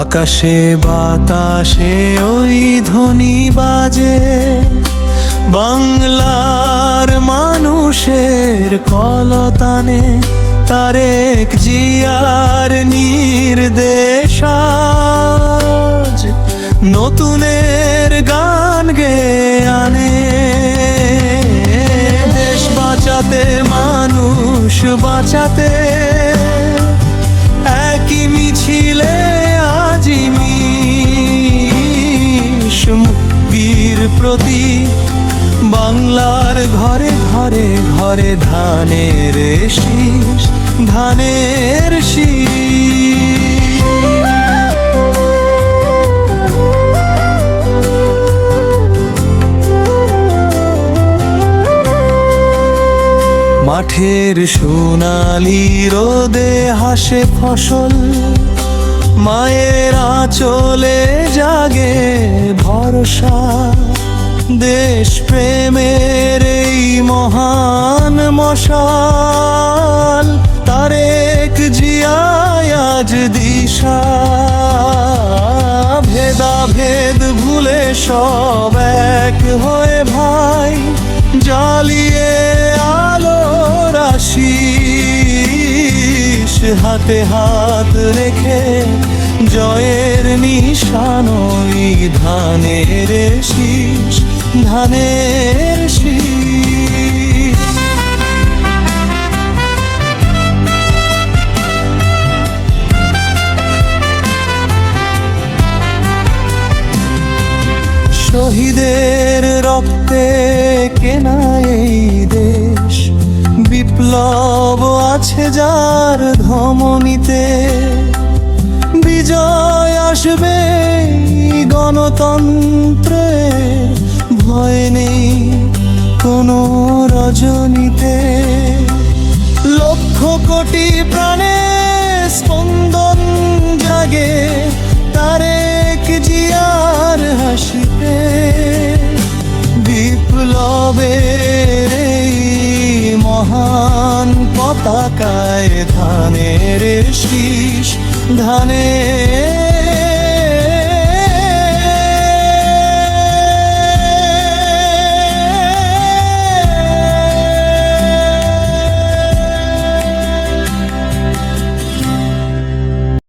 আকাশে, বাতাসে, ওই ধ্বনি বাজে। বাংলার মানুষের কলতানে তারেক জিয়ার নির্দেশ নতুনের গান গে আনে দেশ বাঁচাতে, মানুষ বাঁচাতে প্রতি বাংলার ঘরে ঘরে ঘরে ধানের শীষ ধানের শীষ। মাঠের সোনালি রোদে হাসে ফসল, মায়ের আঁচলে জাগে ভরসা। দেশ প্রেমের এই মহান মশাল, তারেক জিয়ায় আজ দিশা। ভেদা ভেদ ভুলে সব এক হয়ে ভাই, জ্বালিয়ে আলো রাশিস, হাতে হাত রেখে জয়ের নিশান ওই ধানের শীষ। ধানের শীষ শহীদের রক্তে কেনা এই দেশ বিপ্লব আছে যার ধমনীতে। বিজয় আসবে গণতন্ত্রে। ভয় নেই কোনো রজনীতে। লক্ষ কোটি প্রাণে স্পন্দন জাগে তারেক জিয়ার হাসিতে। বিপ্লবের মহান পতাকায় ধানের শীষ, ধানের